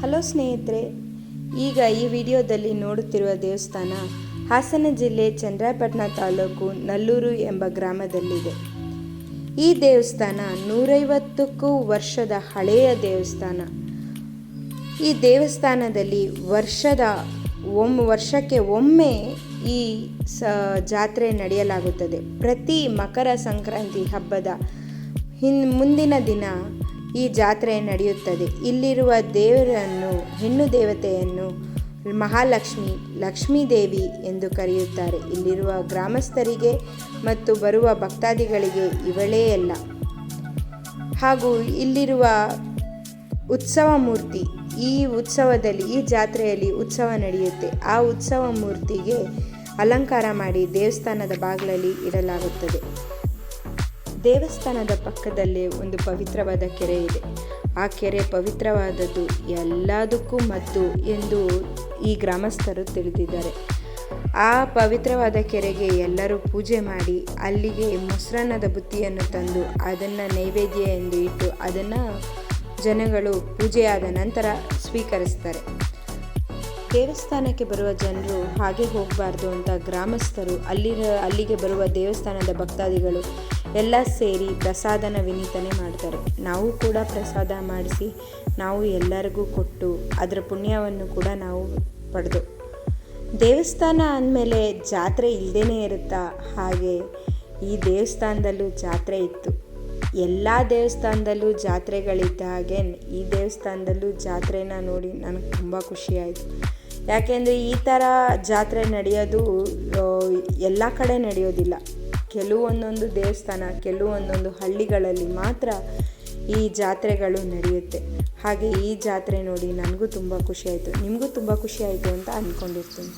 Hello ಸ್ನೇಹಿತರೆ, ಈಗ ಈ ವಿಡಿಯೋದಲ್ಲಿ ನೋಡುತ್ತಿರುವ ದೇವಸ್ಥಾನ ಹಾಸನ ಜಿಲ್ಲೆ ಚಂದ್ರಾಪಟ್ಟಣ ತಾಲೂಕು ನಲ್ಲೂರು ಎಂಬ ಗ್ರಾಮದಲ್ಲಿದೆ. ಈ ದೇವಸ್ಥಾನ ನೂರೈವತ್ತಕ್ಕೂ ವರ್ಷದ ಹಳೆಯ ದೇವಸ್ಥಾನ. ಈ ದೇವಸ್ಥಾನದಲ್ಲಿ ವರ್ಷದ ಒಮ್, ವರ್ಷಕ್ಕೆ ಒಮ್ಮೆ ಈ ಸ, ಜಾತ್ರೆ ನಡೆಯಲಾಗುತ್ತದೆ. ಪ್ರತಿ ಮಕರ ಸಂಕ್ರಾಂತಿ ಹಬ್ಬದ ಹಿನ್, ಮುಂದಿನ ದಿನ ಈ ಜಾತ್ರೆ ನಡೆಯುತ್ತದೆ. ಇಲ್ಲಿರುವ ದೇವರನ್ನು, ಹೆಣ್ಣು ದೇವತೆಯನ್ನು ಮಹಾಲಕ್ಷ್ಮಿ, ಲಕ್ಷ್ಮೀ ದೇವಿ ಎಂದು ಕರೆಯುತ್ತಾರೆ. ಇಲ್ಲಿರುವ ಗ್ರಾಮಸ್ಥರಿಗೆ ಮತ್ತು ಬರುವ ಭಕ್ತಾದಿಗಳಿಗೆ ಇವಳೇ ಅಲ್ಲ. ಹಾಗೂ ಇಲ್ಲಿರುವ ಉತ್ಸವ ಮೂರ್ತಿ, ಈ ಉತ್ಸವದಲ್ಲಿ, ಈ ಜಾತ್ರೆಯಲ್ಲಿ ಉತ್ಸವ ನಡೆಯುತ್ತೆ. ಆ ಉತ್ಸವ ಮೂರ್ತಿಗೆ ಅಲಂಕಾರ ಮಾಡಿ ದೇವಸ್ಥಾನದ ಬಾಗಿಲಲ್ಲಿ ಇಡಲಾಗುತ್ತದೆ. ದೇವಸ್ಥಾನದ ಪಕ್ಕದಲ್ಲೇ ಒಂದು ಪವಿತ್ರವಾದ ಕೆರೆ ಇದೆ. ಆ ಕೆರೆ ಪವಿತ್ರವಾದದ್ದು ಎಲ್ಲದಕ್ಕೂ ಮತ್ತು ಎಂದು ಈ ಗ್ರಾಮಸ್ಥರು ತಿಳಿದಿದ್ದಾರೆ. ಆ ಪವಿತ್ರವಾದ ಕೆರೆಗೆ ಎಲ್ಲರೂ ಪೂಜೆ ಮಾಡಿ, ಅಲ್ಲಿಗೆ ಮೊಸರನ್ನದ ಬುತ್ತಿಯನ್ನು ತಂದು, ಅದನ್ನು ನೈವೇದ್ಯ ಎಂದು ಇಟ್ಟು, ಅದನ್ನು ಜನಗಳು ಪೂಜೆಯಾದ ನಂತರ ಸ್ವೀಕರಿಸ್ತಾರೆ ದೇವಸ್ಥಾನಕ್ಕೆ ಬರುವ ಜನರು ಹಾಗೆ ಹೋಗಬಾರ್ದು ಅಂತ ಗ್ರಾಮಸ್ಥರು, ಅಲ್ಲಿರ, ಅಲ್ಲಿಗೆ ಬರುವ ದೇವಸ್ಥಾನದ ಭಕ್ತಾದಿಗಳು ಎಲ್ಲ ಸೇರಿ ಪ್ರಸಾದನ ವಿನೀತನೆ ಮಾಡ್ತಾರೆ. ನಾವು ಕೂಡ ಪ್ರಸಾದ ಮಾಡಿಸಿ ನಾವು ಎಲ್ಲರಿಗೂ ಕೊಟ್ಟು ಅದರ ಪುಣ್ಯವನ್ನು ಕೂಡ ನಾವು ಪಡೆದು. ದೇವಸ್ಥಾನ ಅಂದಮೇಲೆ ಜಾತ್ರೆ ಇಲ್ಲದೇ ಇರುತ್ತಾ? ಹಾಗೆ ಈ ದೇವಸ್ಥಾನದಲ್ಲೂ ಜಾತ್ರೆ ಇತ್ತು. ಎಲ್ಲ ದೇವಸ್ಥಾನದಲ್ಲೂ ಜಾತ್ರೆಗಳಿದ್ದ ಹಾಗೆ ಈ ದೇವಸ್ಥಾನದಲ್ಲೂ ಜಾತ್ರೆನ ನೋಡಿ ನನಗೆ ತುಂಬ ಖುಷಿಯಾಯಿತು ಯಾಕೆಂದರೆ ಈ ಥರ ಜಾತ್ರೆ ನಡೆಯೋದು ಎಲ್ಲ ಕಡೆ ನಡೆಯೋದಿಲ್ಲ. ಕೆಲವೊಂದೊಂದು ದೇವಸ್ಥಾನ, ಕೆಲವೊಂದೊಂದು ಹಳ್ಳಿಗಳಲ್ಲಿ ಮಾತ್ರ ಈ ಜಾತ್ರೆಗಳು ನಡೆಯುತ್ತೆ. ಹಾಗೆ ಈ ಜಾತ್ರೆ ನೋಡಿ ನನಗೂ ತುಂಬ ಖುಷಿಯಾಯಿತು ನಿಮಗೂ ತುಂಬ ಖುಷಿಯಾಯಿತು ಅಂತ ಅಂದ್ಕೊಂಡಿರ್ತೀನಿ